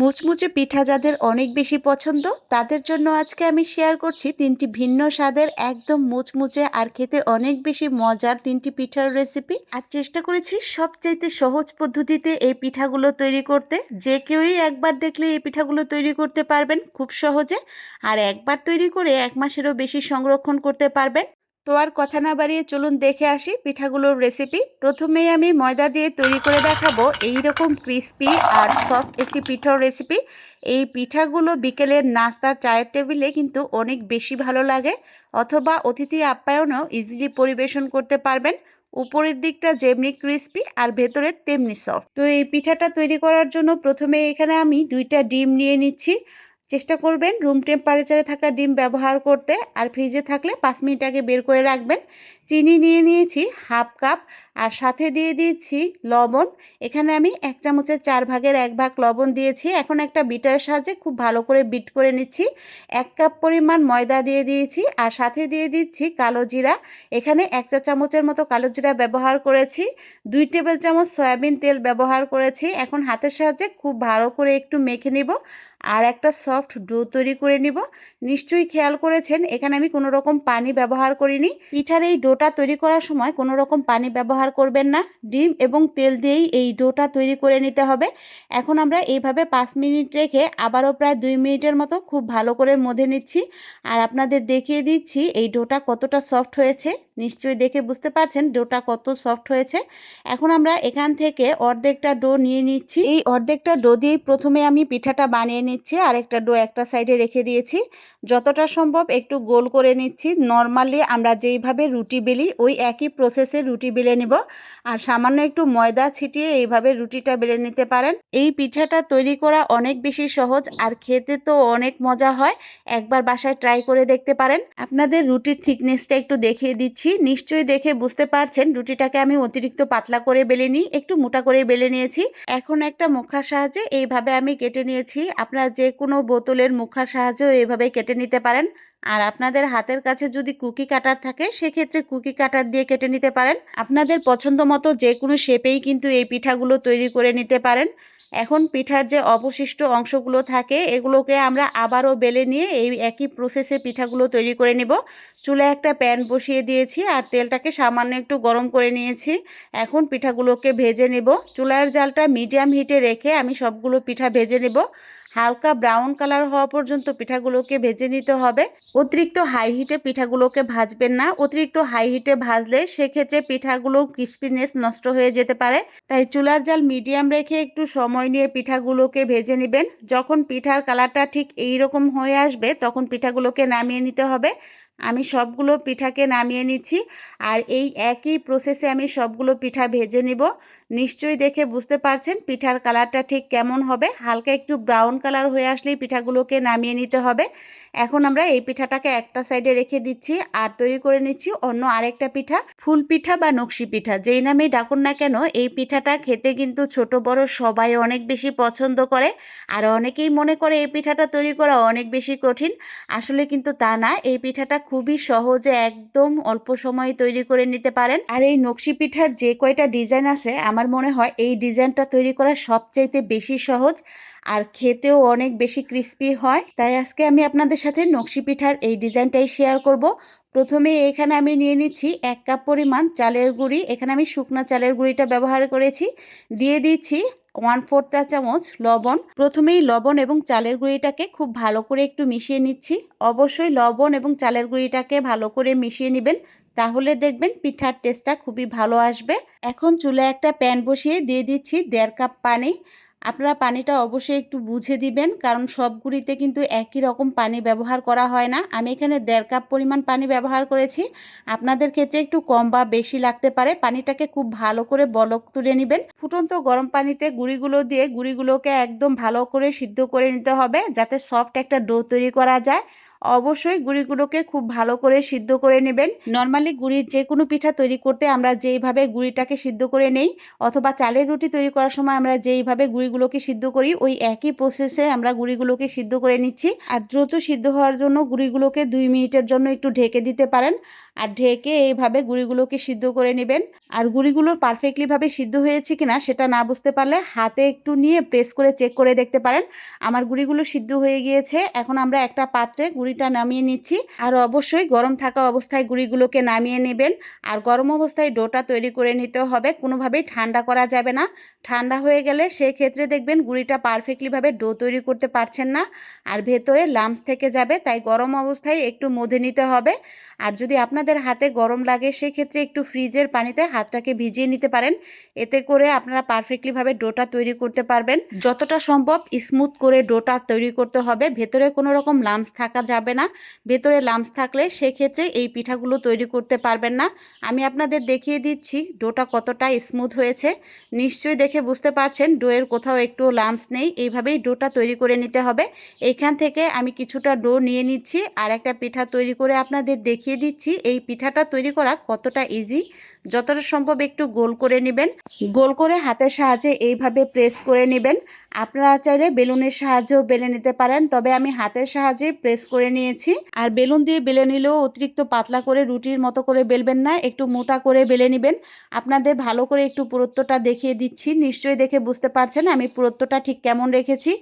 মুচমুচে পিঠা যাদের অনেক বেশি পছন্দ, তাদের জন্য আজকে আমি শেয়ার করছি তিনটি ভিন্ন স্বাদের একদম মুচমুচে আর খেতে অনেক বেশি মজার তিনটি পিঠার রেসিপি আর চেষ্টা করেছি সবচাইতে সহজ পদ্ধতিতে এই পিঠাগুলো তৈরি করতে। যে কেউই একবার দেখলে এই পিঠাগুলো তৈরি করতে পারবেন খুব সহজে। আর একবার তৈরি করে এক মাসেরও বেশি সংরক্ষণ করতে পারবেন। তো আর কথা না বাড়িয়ে চলুন দেখে আসি পিঠাগুলোর রেসিপি প্রথমেই আমি ময়দা দিয়ে তৈরি করে দেখাবো এই রকম ক্রিস্পি আর সফট একটি পিঠার রেসিপি এই পিঠাগুলো বিকেলের নাস্তার চায়ের টেবিলে কিন্তু অনেক বেশি ভালো লাগে, অথবা অতিথি আপ্যায়নও ইজিলি পরিবেশন করতে পারবেন। উপরের দিকটা যেমনি ক্রিস্পি আর ভেতরে তেমনি সফট তো এই পিঠাটা তৈরি করার জন্য প্রথমে এখানে আমি দুইটা ডিম নিয়ে নিচ্ছি। চেষ্টা করবেন রুম টেম্পারেচারে থাকা ডিম ব্যবহার করতে আর ফ্রিজে থাকলে পাঁচ মিনিট আগে বের করে রাখবেন। চিনি নিয়ে নিয়েছি হাফ কাপ আর সাথে দিয়ে দিচ্ছি লবণ। এখানে আমি এক চামচের চার ভাগের এক ভাগ লবণ দিয়েছি। এখন একটা বিটারের সাহায্যে খুব ভালো করে বিট করে নিচ্ছি। এক কাপ পরিমাণ ময়দা দিয়ে দিয়েছি আর সাথে দিয়ে দিচ্ছি কালো জিরা। এখানে এক চা চামচের মতো কালো জিরা ব্যবহার করেছি। দুই টেবিল চামচ সয়াবিন তেল ব্যবহার করেছি। এখন হাতের সাহায্যে খুব ভালো করে একটু মেখে নিব আর একটা সফট ডো তৈরি করে নিব। নিশ্চয়ই খেয়াল করেছেন, এখানে আমি কোনো রকম পানি ব্যবহার করিনি। পিঠার এই ডোটা তৈরি করার সময় কোনো রকম পানি ব্যবহার করবেন না। ডিম এবং তেল দিয়েই এই ডোটা তৈরি করে নিতে হবে। এখন আমরা এইভাবে পাঁচ মিনিট রেখে আবারও প্রায় দুই মিনিটের মতো খুব ভালো করে মধে নিচ্ছি। আর আপনাদের দেখিয়ে দিচ্ছি এই ডোটা কতটা সফট হয়েছে। নিশ্চয়ই দেখে বুঝতে পারছেন ডোটা কত সফট হয়েছে। এখন আমরা এখান থেকে অর্ধেকটা ডো নিয়ে নিচ্ছি। এই অর্ধেকটা ডো দিয়েই প্রথমে আমি পিঠাটা বানিয়ে নিচ্ছি। আর একটা ডো একটা সাইডে রেখে দিয়েছি। যতটা সম্ভব একটু গোল করে নিচ্ছি। নর্মালি আমরা যেইভাবে রুটি বেলি, ওই একই প্রসেসে রুটি বেলে নিব। আর সামান্য একটু ময়দা ছিটিয়ে এইভাবে রুটিটা বেলে নিতে পারেন। এই পিঠাটা তৈরি করা অনেক বেশি সহজ আর খেতে তো অনেক মজা হয়। একবার বাসায় ট্রাই করে দেখতে পারেন। আপনাদের রুটির থিকনেসটা একটু দেখিয়ে দিচ্ছি। নিশ্চয়ই দেখে বুঝতে পারছেন রুটিটাকে আমি অতিরিক্ত পাতলা করে বেলে নিই, একটু মোটা করে বেলে নিয়েছি। এখন একটা মুখার সাহায্যে এইভাবে আমি কেটে নিয়েছি। আপনারা যে কোনো বোতলের মুখার সাহায্যেও এইভাবে কেটে নিতে পারেন। আর আপনাদের হাতের কাছে যদি কুকি কাটার থাকে, সেক্ষেত্রে কুকি কাটার দিয়ে কেটে নিতে পারেন। আপনাদের পছন্দ মতো যে কোনো শেপেই কিন্তু এই পিঠাগুলো তৈরি করে নিতে পারেন। এখন পিঠার যে অবশিষ্ট অংশগুলো থাকে, এগুলোকে আমরা আবারও বেলে নিয়ে এই একই প্রসেসে পিঠাগুলো তৈরি করে নিব। চুলায় একটা প্যান বসিয়ে দিয়েছি আর তেলটাকে সামান্য একটু গরম করে নিয়েছি। এখন পিঠাগুলোকে ভেজে নেব। চুলার জালটা মিডিয়াম হিটে রেখে আমি সবগুলো পিঠা ভেজে নেব। হালকা ব্রাউন কালার হওয়া পর্যন্ত পিঠাগুলোকে ভেজে নিতে হবে। অতিরিক্ত হাই হিটে পিঠাগুলোকে ভাজবেন না। অতিরিক্ত হাই হিটে ভাজলে সেক্ষেত্রে পিঠাগুলোর ক্রিস্পিনেস নষ্ট হয়ে যেতে পারে। তাই চুলার জাল মিডিয়াম রেখে একটু সময় নিয়ে পিঠাগুলোকে ভেজে নেবেন। যখন পিঠার কালারটা ঠিক এই রকম হয়ে আসবে, তখন পিঠাগুলোকে নামিয়ে নিতে হবে। আমি সবগুলো পিঠাকে নামিয়ে নিচ্ছি আর এই একই প্রসেসে আমি সবগুলো পিঠা ভেজে নিব। নিশ্চয়ই দেখে বুঝতে পারছেন পিঠার কালারটা ঠিক কেমন হবে। হালকা একটু ব্রাউন কালার হয়ে আসলেই পিঠাগুলোকে নামিয়ে নিতে হবে। এখন আমরা এই পিঠাটাকে একটা সাইডে রেখে দিচ্ছি আর তৈরি করে নিচ্ছি অন্য আরেকটা পিঠা, ফুল পিঠা বা নকশি পিঠা। যেই নামেই ডাকুন না কেন, এই পিঠাটা খেতে কিন্তু ছোট, বড় সবাই অনেক বেশি পছন্দ করে আর অনেকেই মনে করে এই পিঠাটা তৈরি করা অনেক বেশি কঠিন। আসলে কিন্তু তা না, এই পিঠাটা খুবই সহজে একদম অল্প সময়ে তৈরি করে নিতে পারেন। আর এই নকশি পিঠার যে কয়টা ডিজাইন আছে, আমার মনে হয় এই ডিজাইনটা তৈরি করা সবচাইতে বেশি সহজ আর খেতেও অনেক বেশি ক্রিস্পি হয়। তাই আজকে আমি আপনাদের সাথে নকশি পিঠার এই ডিজাইনটাই শেয়ার করব। প্রথমে এখানে আমি নিয়ে নিচ্ছি এক কাপ পরিমাণ চালের গুঁড়ি। এখানে আমি শুকনো চালের গুঁড়িটা ব্যবহার করেছি। দিয়ে দিচ্ছি ওয়ান ফোর চা চামচ লবণ। প্রথমেই লবণ এবং চালের গুঁড়িটাকে খুব ভালো করে একটু মিশিয়ে নিচ্ছি। অবশ্যই লবণ এবং চালের গুঁড়িটাকে ভালো করে মিশিয়ে নেবেন, তাহলে দেখবেন পিঠার টেস্টটা খুবই ভালো আসবে। এখন চুলে একটা প্যান বসিয়ে দিয়ে দিচ্ছি দেড় কাপ পানি। আপনারা পানিটা অবশ্যই একটু বুঝে দিবেন, কারণ সবগুলিতে কিন্তু একই রকম পানি ব্যবহার করা হয় না। আমি এখানে দেড় কাপ পরিমাণ পানি ব্যবহার করেছি। আপনাদের ক্ষেত্রে একটু কম বা বেশি লাগতে পারে। পানিটাকে খুব ভালো করে বলক তুলে নেবেন। ফুটন্ত গরম পানিতে গুঁড়িগুলো দিয়ে গুঁড়িগুলোকে একদম ভালো করে সিদ্ধ করে নিতে হবে, যাতে সফট একটা ডো তৈরি করা যায়। অবশ্যই গুড়িগুলোকে খুব ভালো করে সিদ্ধ করে নেবেন। নর্মালি গুড়ির যে কোনো পিঠা তৈরি করতে আমরা যেইভাবে গুড়িটাকে সিদ্ধ করে নেই, অথবা চালের রুটি তৈরি করার সময় আমরা যেইভাবে গুড়িগুলোকে সিদ্ধ করি, ওই একই প্রসেসে আমরা গুড়িগুলোকে সিদ্ধ করে নিচ্ছি। আর দ্রুত সিদ্ধ হওয়ার জন্য গুড়িগুলোকে দুই মিনিটের জন্য একটু ঢেকে দিতে পারেন। আর ঢেকে এইভাবে গুঁড়িগুলোকে সিদ্ধ করে নেবেন। আর গুঁড়িগুলো পারফেক্টলিভাবে সিদ্ধ হয়েছে কিনা সেটা না বুঝতে পারলে হাতে একটু নিয়ে প্রেস করে চেক করে দেখতে পারেন। আমার গুঁড়িগুলো সিদ্ধ হয়ে গিয়েছে। এখন আমরা একটা পাত্রে গুঁড়িটা নামিয়ে নিচ্ছি। আর অবশ্যই গরম থাকা অবস্থায় গুঁড়িগুলোকে নামিয়ে নেবেন। আর গরম অবস্থায় ডোটা তৈরি করে নিতে হবে। কোনোভাবেই ঠান্ডা করা যাবে না। ঠান্ডা হয়ে গেলে সেক্ষেত্রে দেখবেন গুঁড়িটা পারফেক্টলিভাবে ডো তৈরি করতে পারছেন না। আর ভেতরে লামস থেকে যাবে, তাই গরম অবস্থায় একটু মধে নিতে হবে। আর যদি আপনাদের হাতে গরম লাগে, সেক্ষেত্রে একটু ফ্রিজের পানিতে হাতটাকে ভিজিয়ে নিতে পারেন। এতে করে আপনারা পারফেক্টলিভাবে ডোটা তৈরি করতে পারবেন। যতটা সম্ভব স্মুথ করে ডোটা তৈরি করতে হবে। ভেতরে কোনো রকম লামস থাকা যাবে না। ভেতরে লামস থাকলে সেক্ষেত্রে এই পিঠাগুলো তৈরি করতে পারবেন না। আমি আপনাদের দেখিয়ে দিচ্ছি ডোটা কতটা স্মুথ হয়েছে। নিশ্চয়ই দেখে বুঝতে পারছেন ডোয়ের কোথাও একটু লামস নেই। এইভাবেই ডোটা তৈরি করে নিতে হবে। এইখান থেকে আমি কিছুটা ডো নিয়ে নিচ্ছি। আর একটা পিঠা তৈরি করে আপনাদের দেখিয়ে দিচ্ছি। এই পিঠাটা তৈরি করা কতটা ইজি যতটা সম্ভব একটু গোল করে নেবেন। গোল করে হাতের সাহায্যে এইভাবে প্রেস করে নেবেন। আপনারা চাইলে বেলুনের সাহায্যেও বেলে নিতে পারেন, তবে আমি হাতের সাহায্যে প্রেস করে নিয়েছি। আর বেলুন দিয়ে বেলে নিলেও অতিরিক্ত পাতলা করে, রুটির মতো করে বেলবেন না, একটু মোটা করে বেলে নেবেন। আপনাদের ভালো করে একটু পুরুত্বটা দেখিয়ে দিচ্ছি, নিশ্চয়ই দেখে বুঝতে পারছেন আমি পুরুত্বটা ঠিক কেমন রেখেছি।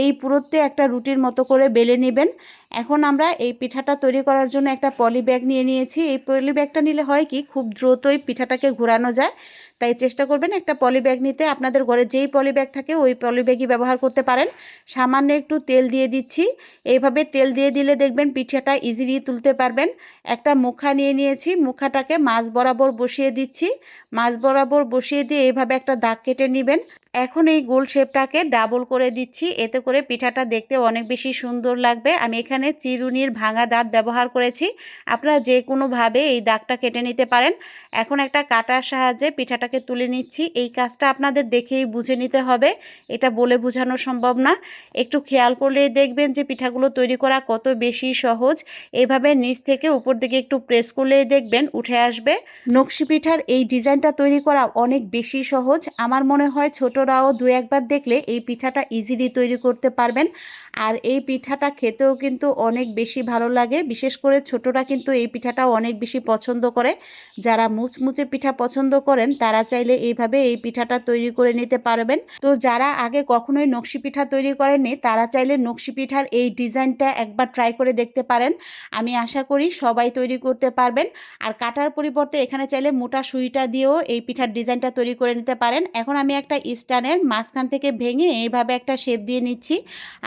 এই পুরুত্বে একটা রুটির মতো করে বেলে নেবেন। এখন আমরা এই পিঠাটা তৈরি করার জন্য একটা পলি ব্যাগ নিয়ে নিয়েছি। এই পলি ব্যাগটা নিলে হয় কি, খুব দ্রুতই পিঠাটাকে ঘোরানো যায়। তাই চেষ্টা করবেন একটা পলি ব্যাগ নিতে। আপনাদের ঘরে যেই পলি ব্যাগ থাকে, ওই পলি ব্যাগই ব্যবহার করতে পারেন। সামান্য একটু তেল দিয়ে দিচ্ছি। এইভাবে তেল দিয়ে দিলে দেখবেন পিঠাটা ইজিলি তুলতে পারবেন। একটা মুখা নিয়ে নিয়েছি। মুখাটাকে মাছ বরাবর বসিয়ে দিচ্ছি। মাছ বরাবর বসিয়ে দিয়ে এইভাবে একটা দাগ কেটে নেবেন। এখন এই গোল শেপটাকে ডাবল করে দিচ্ছি। এতে করে পিঠাটা দেখতে অনেক বেশি সুন্দর লাগবে। আমি এখানে চিরুনির ভাঙা দাঁত ব্যবহার করেছি। আপনারা যে কোনোভাবে এই দাগটা কেটে নিতে পারেন। এখন একটা কাটার সাহায্যে পিঠাটাকে তুলে নিচ্ছি। এই কাজটা আপনাদের দেখেই বুঝে নিতে হবে। এটা বলে বোঝানো সম্ভব না। একটু খেয়াল করলে দেখবেন যে পিঠাগুলো তৈরি করা কত বেশি সহজ। এভাবে নিচ থেকে উপর দিকে একটু প্রেস করলেই দেখবেন উঠে আসবে। নকশি পিঠার এই ডিজাইনটা তৈরি করা অনেক বেশি সহজ। আমার মনে হয় ছোটরাও দু একবার দেখলে এই পিঠাটা ইজিলি তৈরি করতে পারবেন। আর এই পিঠাটা খেতেও কিন্তু অনেক বেশি ভালো লাগে। বিশেষ করে ছোটরা কিন্তু এই পিঠাটা অনেক বেশি পছন্দ করে। যারা মুচমুচে পিঠা পছন্দ করেন, তারা চাইলে এইভাবে এই পিঠাটা তৈরি করে নিতে পারবেন। তো যারা আগে কখনোই নকশি পিঠা তৈরি করেননি, তারা চাইলে নকশি পিঠার এই ডিজাইনটা একবার ট্রাই করে দেখতে পারেন। আমি আশা করি সবাই তৈরি করতে পারবেন। আর কাটার পরিবর্তে এখানে চাইলে মোটা সুইটা দিয়েও এই পিঠার ডিজাইনটা তৈরি করে নিতে পারেন। এখন আমি একটা স্টানের মাঝখান থেকে ভেঙে এইভাবে একটা শেপ দিয়ে নিচ্ছি।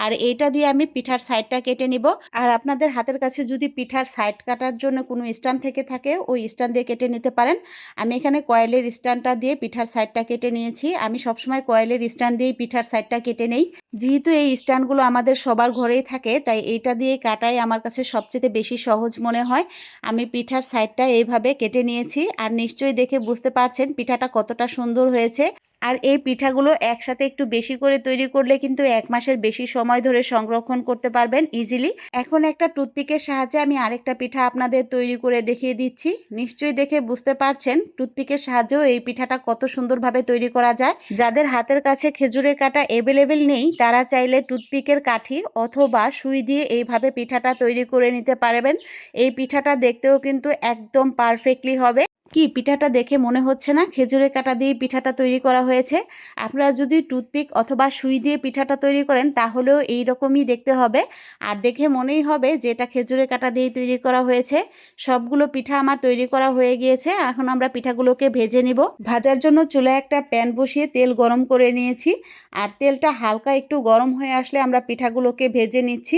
আর এইটা দিয়ে আমি পিঠার সাইডটা কেটে নিব। আর আপনাদের হাতের কাছে যদি পিঠার সাইড কাটার জন্য কোনো স্ট্যান্ড থেকে থাকে, ওই স্ট্যান্ড দিয়ে কেটে নিতে পারেন। আমি এখানে কয়েলের স্ট্যান্ডটা দিয়ে পিঠার সাইডটা কেটে নিয়েছি। আমি সবসময় কয়েলের স্ট্যান্ড দিয়েই পিঠার সাইডটা কেটে নেই। যেহেতু এই স্ট্যান্ডগুলো আমাদের সবার ঘরেই থাকে, তাই এইটা দিয়ে কাটাই আমার কাছে সবচেয়ে বেশি সহজ মনে হয়। আমি পিঠার সাইডটা এইভাবে কেটে নিয়েছি। আর নিশ্চয়ই দেখে বুঝতে পারছেন পিঠাটা কতটা সুন্দর হয়েছে। আর এই পিঠাগুলো একসাথে একটু বেশি করে তৈরি করলে কিন্তু এক মাসের বেশি সময় ধরে সংরক্ষণ করতে পারবেন ইজিলি এখন একটা টুথপিকের সাহায্যে আমি আরেকটা পিঠা আপনাদের তৈরি করে দেখিয়ে দিচ্ছি। নিশ্চয়ই দেখে বুঝতে পারছেন টুথপিকের সাহায্যেও এই পিঠাটা কত সুন্দরভাবে তৈরি করা যায়। যাদের হাতের কাছে খেজুরের কাটা অ্যাভেলেবেল নেই, তারা চাইলে টুথপিকের কাঠি অথবা সুই দিয়ে এইভাবে পিঠাটা তৈরি করে নিতে পারবেন। এই পিঠাটা দেখতেও কিন্তু একদম পারফেক্টলি হবে। কি পিঠাটা দেখে মনে হচ্ছে না? খেজুরের কাটা দিয়ে পিঠাটা তৈরি করা হয়েছে। আপনারা যদি টুথপিক অথবা সুই দিয়ে পিঠাটা তৈরি করেন, তাহলেও এই রকমই দেখতে হবে। আর দেখে মনেই হবে যে এটা খেজুরের কাটা দিয়ে তৈরি করা হয়েছে। সবগুলো পিঠা আমার তৈরি করা হয়ে গিয়েছে। এখন আমরা পিঠাগুলোকে ভেজে নিব। ভাজার জন্য চুলায় একটা প্যান বসিয়ে তেল গরম করে নিয়েছি। আর তেলটা হালকা একটু গরম হয়ে আসলে আমরা পিঠাগুলোকে ভেজে নিচ্ছি।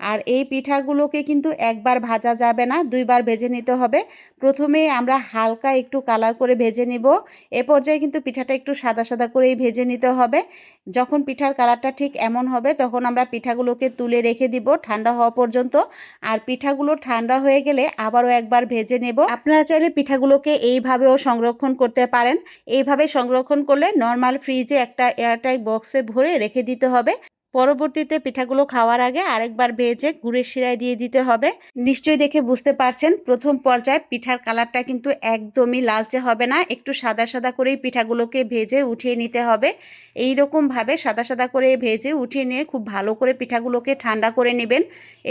আর এই পিঠাগুলোকে কিন্তু একবার ভাজা যাবে না, দুইবার ভেজে নিতে হবে। প্রথমে আমরা হালকা একটু কালার করে ভেজে নিব। এ পর্যায়ে কিন্তু পিঠাটা একটু সাদা সাদা করেই ভেজে নিতে হবে। যখন পিঠার কালারটা ঠিক এমন হবে, তখন আমরা পিঠাগুলোকে তুলে রেখে দিব ঠান্ডা হওয়া পর্যন্ত। আর পিঠাগুলো ঠান্ডা হয়ে গেলে আবারও একবার ভেজে নেব। আপনারা চাইলে পিঠাগুলোকে এইভাবেও সংরক্ষণ করতে পারেন। এইভাবে সংরক্ষণ করলে নর্মাল ফ্রিজে একটা এয়ারটাইট বক্সে ভরে রেখে দিতে হবে। পরবর্তীতে পিঠাগুলো খাওয়ার আগে আরেকবার ভেজে গুড়ের শিরায় দিয়ে দিতে হবে। নিশ্চয়ই দেখে বুঝতে পারছেন, প্রথম পর্যায়ে পিঠার কালারটা কিন্তু একদমই লালচে হবে না, একটু সাদা সাদা করেই পিঠাগুলোকে ভেজে উঠিয়ে নিতে হবে। এই ভাবে সাদা সাদা করে ভেজে উঠিয়ে নিয়ে খুব ভালো করে পিঠাগুলোকে ঠান্ডা করে নেবেন।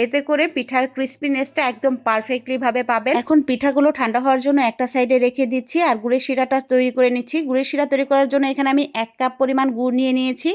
এতে করে পিঠার ক্রিস্পিনেসটা একদম পারফেক্টলিভাবে পাবেন। এখন পিঠাগুলো ঠান্ডা হওয়ার জন্য একটা সাইডে রেখে দিচ্ছি আর গুড়ের শিরাটা তৈরি করে নিচ্ছি। গুড়ের শিরা তৈরি করার জন্য এখানে আমি এক কাপ পরিমাণ গুড় নিয়ে নিয়েছি।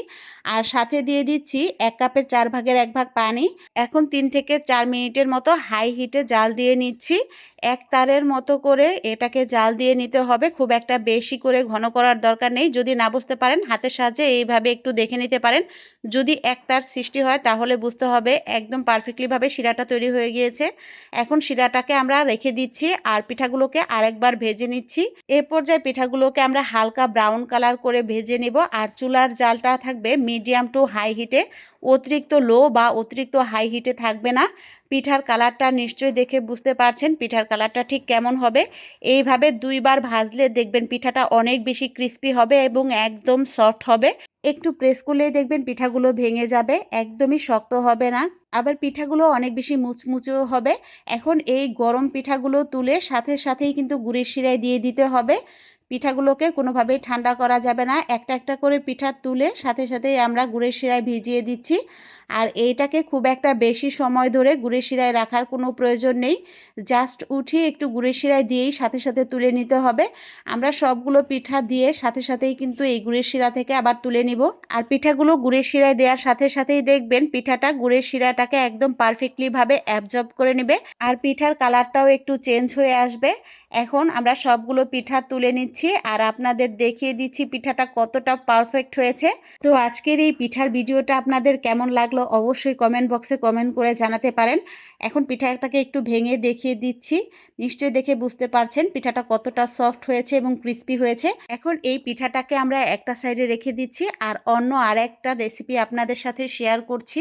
আর সাথে দিয়ে দিচ্ছি এক কাপের চার ভাগের এক ভাগ পানি। এখন তিন থেকে চার মিনিটের মতো হাই হিটে জাল দিয়ে নিচ্ছি। এক তারের মতো করে এটাকে জাল দিয়ে নিতে হবে। খুব একটা বেশি করে ঘন করার দরকার নেই। যদি না বুঝতে পারেন, হাতের সাহায্যে এইভাবে একটু দেখে নিতে পারেন। যদি এক তার সৃষ্টি হয়, তাহলে বুঝতে হবে একদম পারফেক্টলিভাবে শিরাটা তৈরি হয়ে গিয়েছে। এখন শিরাটাকে আমরা রেখে দিচ্ছি আর পিঠাগুলোকে আরেকবার ভেজে নিচ্ছি। এ পর্যায়ে পিঠাগুলোকে আমরা হালকা ব্রাউন কালার করে ভেজে নিব। আর চুলার জালটা থাকবে মিডিয়াম টু হাই হিটে অতিরিক্ত লো বা অতিরিক্ত হাই হিটে থাকবে না। পিঠার কালারটা নিশ্চয়ই দেখে বুঝতে পারছেন পিঠার কালারটা ঠিক কেমন হবে। এইভাবে দুইবার ভাজলে দেখবেন পিঠাটা অনেক বেশি ক্রিস্পি হবে এবং একদম সফট হবে। একটু প্রেস করলেই দেখবেন পিঠাগুলো ভেঙে যাবে, একদমই শক্ত হবে না। আবার পিঠাগুলো অনেক বেশি মুচমুচেও হবে। এখন এই গরম পিঠাগুলো তুলে সাথে সাথেই কিন্তু গুড়ের শিরায় দিয়ে দিতে হবে। পিঠাগুলোকে কোনোভাবেই ঠান্ডা করা যাবে না। একটা একটা করে পিঠা তুলে সাথে সাথেই আমরা গুড়ের শিরায় ভিজিয়ে দিচ্ছি। আর এইটাকে খুব একটা বেশি সময় ধরে গুড়ের শিরায় রাখার কোনো প্রয়োজন নেই। জাস্ট উঠিয়ে একটু গুড়ের শিরায় দিয়েই সাথে সাথে তুলে নিতে হবে। আমরা সবগুলো পিঠা দিয়ে সাথে সাথেই কিন্তু এই গুড়ের শিরা থেকে আবার তুলে নিব। আর পিঠাগুলো গুড়ের শিরায় দেওয়ার সাথে সাথেই দেখবেন পিঠাটা গুড়ের শিরাটাকে একদম পারফেক্টলিভাবে অ্যাবজর্ব করে নেবে। আর পিঠার কালারটাও একটু চেঞ্জ হয়ে আসবে। এখন আমরা সবগুলো পিঠা তুলে নিচ্ছি আর আপনাদের দেখিয়ে দিচ্ছি পিঠাটা কতটা পারফেক্ট হয়েছে। তো আজকের এই পিঠার ভিডিওটা আপনাদের কেমন লাগল অবশ্যই কমেন্ট বক্সে কমেন্ট করে জানাতে পারেন। এখন পিঠাটাকে একটু ভেঙে দেখিয়ে দিচ্ছি। নিশ্চয়ই দেখে বুঝতে পারছেন পিঠাটা কতটা সফট হয়েছে এবং ক্রিস্পি হয়েছে। এখন এই পিঠাটাকে আমরা একটা সাইডে রেখে দিচ্ছি আর অন্য আরেকটা রেসিপি আপনাদের সাথে শেয়ার করছি।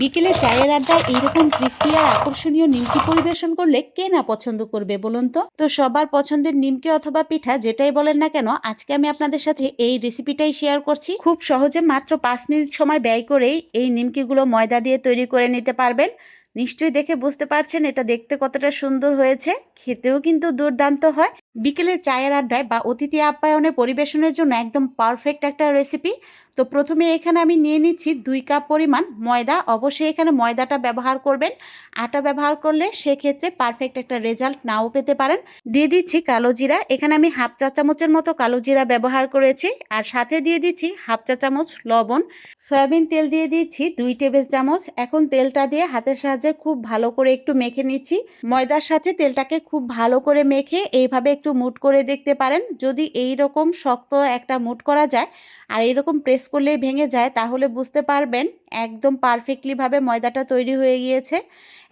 বিকেলে চায়ের আড্ডায় এইরকম ক্রিস্পি আর আকর্ষণীয় নিমকি পরিবেশন করলে কে না পছন্দ করবে বলুন তো? তো সবার পছন্দের নিমকি অথবা পিঠা যেটাই বলেন না কেন, আজকে আমি আপনাদের সাথে এই রেসিপিটাই শেয়ার করছি। খুব সহজে মাত্র পাঁচ মিনিট সময় ব্যয় করেই এই নিমকিগুলো ময়দা দিয়ে তৈরি করে নিতে পারবেন। নিশ্চয়ই দেখে বুঝতে পারছেন এটা দেখতে কতটা সুন্দর হয়েছে, খেতেও কিন্তু দুর্দান্ত হয়। বিকেলে চায়ের আড্ডায় বা অতিথি আপ্যায়নে পরিবেশনের জন্য একদম পারফেক্ট একটা রেসিপি তো প্রথমে এখানে আমি নিয়ে নিচ্ছি দুই কাপ পরিমাণ ময়দা। অবশ্যই এখানে ময়দাটা ব্যবহার করবেন। আটা ব্যবহার করলে সেক্ষেত্রে পারফেক্ট একটা রেজাল্ট নাও পেতে পারেন। দিয়ে দিচ্ছি কালো জিরা। এখানে আমি হাফ চা চামচের মতো কালো জিরা ব্যবহার করেছি। আর সাথে দিয়ে দিচ্ছি হাফ চা চামচ লবণ। সয়াবিন তেল দিয়ে দিচ্ছি দুই টেবিল চামচ। এখন তেলটা দিয়ে হাতের সাহায্যে খুব ভালো করে একটু মেখে নিচ্ছি। ময়দার সাথে তেলটাকে খুব ভালো করে মেখে এইভাবে একটু মুট করে দেখতে পারেন। যদি এই রকম শক্ত একটা মুট করা যায় আর এই রকম প্রেস করলেই ভেঙে যায়, তাহলে বুঝতে পারবেন একদম পারফেক্টলিভাবে ময়দাটা তৈরি হয়ে গিয়েছে।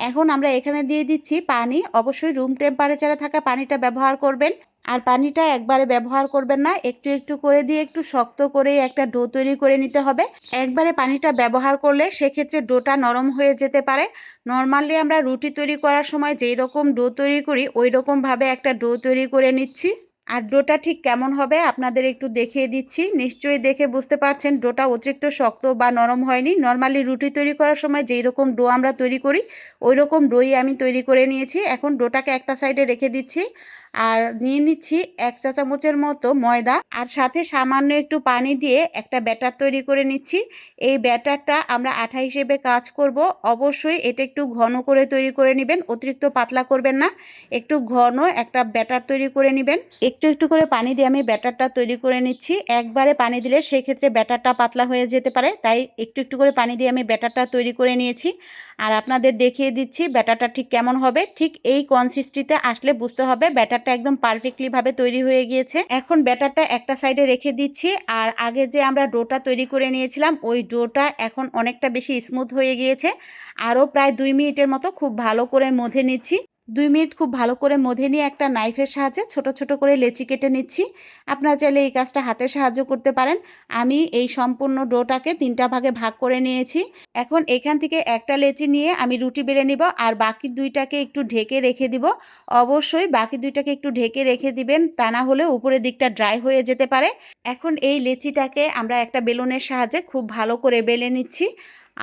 এখন আমরা এখানে দিয়ে দিচ্ছি পানি। অবশ্যই রুম টেম্পারেচারে থাকা পানিটা ব্যবহার করবেন। আর পানিটা একবারে ব্যবহার করবেন না, একটু একটু করে দিয়ে একটু শক্ত করে একটা ডো তৈরি করে নিতে হবে। একবারে পানিটা ব্যবহার করলে সেক্ষেত্রে ডোটা নরম হয়ে যেতে পারে। নর্মালি আমরা রুটি তৈরি করার সময় যেই রকম ডো তৈরি করি, ওই রকমভাবে একটা ডো তৈরি করে নিচ্ছি। আর ডোটা ঠিক কেমন হবে আপনাদের একটু দেখিয়ে দিচ্ছি। নিশ্চয়ই দেখে বুঝতে পারছেন, ডোটা অতিরিক্ত শক্ত বা নরম হয়নি। নর্মালি রুটি তৈরি করার সময় যেই রকম ডো আমরা তৈরি করি, ওই রকম ডোই আমি তৈরি করে নিয়েছি। এখন ডোটাকে একটা সাইডে রেখে দিচ্ছি। আর নিয়ে নিচ্ছি এক চা চামচের মতো ময়দা আর সাথে সামান্য একটু পানি দিয়ে একটা ব্যাটার তৈরি করে নিচ্ছি। এই ব্যাটারটা আমরা আঠা হিসেবে কাজ করব। অবশ্যই এটা একটু ঘন করে তৈরি করে নেবেন, অতিরিক্ত পাতলা করবেন না। একটু ঘন একটা ব্যাটার তৈরি করে নেবেন। একটু একটু করে পানি দিয়ে আমি ব্যাটারটা তৈরি করে নিচ্ছি। একবারে পানি দিলে সেক্ষেত্রে ব্যাটারটা পাতলা হয়ে যেতে পারে, তাই একটু একটু করে পানি দিয়ে আমি ব্যাটারটা তৈরি করে নিয়েছি। আর আপনাদের দেখিয়ে দিচ্ছি ব্যাটারটা ঠিক কেমন হবে। ঠিক এই কনসিস্টিতে আসলে বুঝতে হবে ব্যাটারটা একদম পারফেক্টলিভাবে তৈরি হয়ে গিয়েছে। এখন ব্যাটারটা একটা সাইডে রেখে দিচ্ছি আর আগে যে আমরা ডোটা তৈরি করে নিয়েছিলাম, ওই ডোটা এখন অনেকটা বেশি স্মুথ হয়ে গিয়েছে। আরও প্রায় দুই মিনিটের মতো খুব ভালো করে মধে নিচ্ছি। দুই মিনিট খুব ভালো করে মধে নিয়ে একটা নাইফের সাহায্যে ছোট ছোট করে লেচি কেটে নিচ্ছি। আপনারা চাইলে এই কাজটা হাতে সাহায্য করতে পারেন। আমি এই সম্পূর্ণ ডোটাকে তিনটা ভাগে ভাগ করে নিয়েছি। এখন এখান থেকে একটা লেচি নিয়ে আমি রুটি বেলে নিব আর বাকি দুইটাকে একটু ঢেকে রেখে দিব। অবশ্যই বাকি দুইটাকে একটু ঢেকে রেখে দিবেন, তা না হলে উপরের দিকটা ড্রাই হয়ে যেতে পারে। এখন এই লেচিটাকে আমরা একটা বেলুনের সাহায্যে খুব ভালো করে বেলে নিচ্ছি।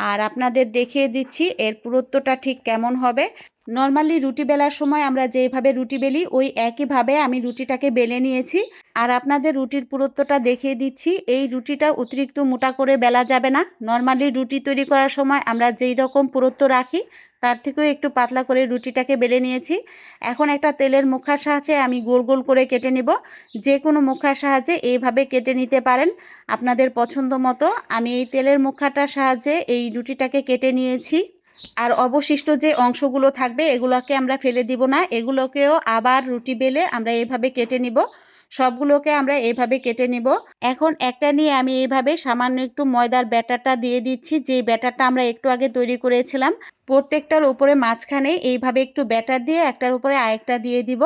আর আপনাদের দেখিয়ে দিচ্ছি এর পুরুত্বটা ঠিক কেমন হবে। নর্মালি রুটি বেলার সময় আমরা যেভাবে রুটি বেলি, ওই একইভাবে আমি রুটিটাকে বেলে নিয়েছি। আর আপনাদের রুটির পুরুত্বটা দেখিয়ে দিচ্ছি, এই রুটিটা অতিরিক্ত মোটা করে বেলা যাবে না। নর্মালি রুটি তৈরি করার সময় আমরা যেই রকম পুরুত্ব রাখি তার থেকেও একটু পাতলা করে রুটিটাকে বেলে নিয়েছি। এখন একটা তেলের মুখার সাহায্যে আমি গোল গোল করে কেটে নিব। যে কোনো মুখার সাহায্যে এইভাবে কেটে নিতে পারেন আপনাদের পছন্দ মতো। আমি এই তেলের মুখাটার সাহায্যে এই রুটিটাকে কেটে নিয়েছি। আর অবশিষ্ট যে অংশগুলো থাকবে এগুলোকে আমরা ফেলে দিব না। এগুলোকেও আবার রুটি বেলে আমরা এইভাবে কেটে নিব। সবগুলোকে আমরা এইভাবে কেটে নিব। এখন একটা নিয়ে আমি এইভাবে সামান্য একটু ময়দার ব্যাটারটা দিয়ে দিচ্ছি, যে ব্যাটারটা আমরা একটু আগে তৈরি করেছিলাম। প্রত্যেকটার উপরে মাঝখানে এইভাবে একটু ব্যাটার দিয়ে একটার উপরে আরেকটা দিয়ে দিব।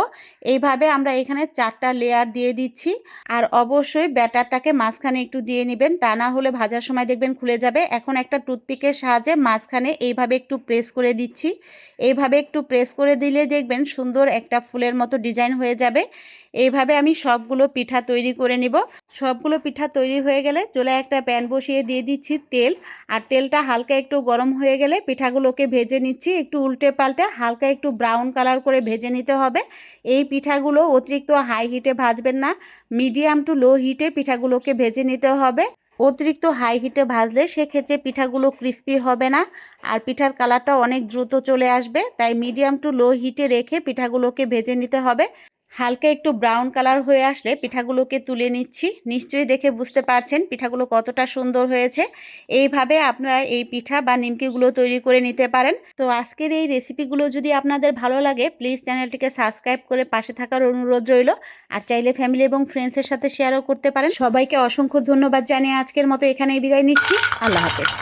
এইভাবে আমরা এখানে চারটা লেয়ার দিয়ে দিচ্ছি। আর অবশ্যই ব্যাটারটাকে মাঝখানে একটু দিয়ে নেবেন, তা না হলে ভাজার সময় দেখবেন খুলে যাবে। এখন একটা টুথপিকের সাহায্যে মাঝখানে এইভাবে একটু প্রেস করে দিচ্ছি। এইভাবে একটু প্রেস করে দিলে দেখবেন সুন্দর একটা ফুলের মতো ডিজাইন হয়ে যাবে। এইভাবে আমি সবগুলো পিঠা তৈরি করে নিব। সবগুলো পিঠা তৈরি হয়ে গেলে চলে একটা প্যান বসিয়ে দিয়ে দিচ্ছি তেল। আর তেলটা হালকা একটু গরম হয়ে গেলে পিঠাগুলোকে ভেজে নিচ্ছি। একটু উল্টে পাল্টে হালকা একটু ব্রাউন কালার করে ভেজে নিতে হবে। এই পিঠাগুলো অতিরিক্ত হাই হিটে ভাজবেন না। মিডিয়াম টু লো হিটে পিঠাগুলোকে ভেজে নিতে হবে। অতিরিক্ত হাই হিটে ভাজলে সেক্ষেত্রে পিঠাগুলো ক্রিস্পি হবে না। আর পিঠার কালারটা অনেক দ্রুত চলে আসবে। তাই মিডিয়াম টু লো হিটে রেখে পিঠাগুলোকে ভেজে নিতে হবে। হালকা একটু ব্রাউন কালার হয়ে আসলে পিঠাগুলোকে তুলে নিচ্ছি। নিশ্চয়ই দেখে বুঝতে পারছেন পিঠাগুলো কতটা সুন্দর হয়েছে। এইভাবে আপনারা এই পিঠা বা নিমকিগুলো তৈরি করে নিতে পারেন। তো আজকের এই রেসিপিগুলো যদি আপনাদের ভালো লাগে প্লিজ চ্যানেলটিকে সাবস্ক্রাইব করে পাশে থাকার অনুরোধ রইল। আর চাইলে ফ্যামিলি এবং ফ্রেন্ডসের সাথে শেয়ারও করতে পারেন। সবাইকে অসংখ্য ধন্যবাদ জানিয়ে আজকের মতো এখানেই বিদায় নিচ্ছি। আল্লাহ হাফেজ।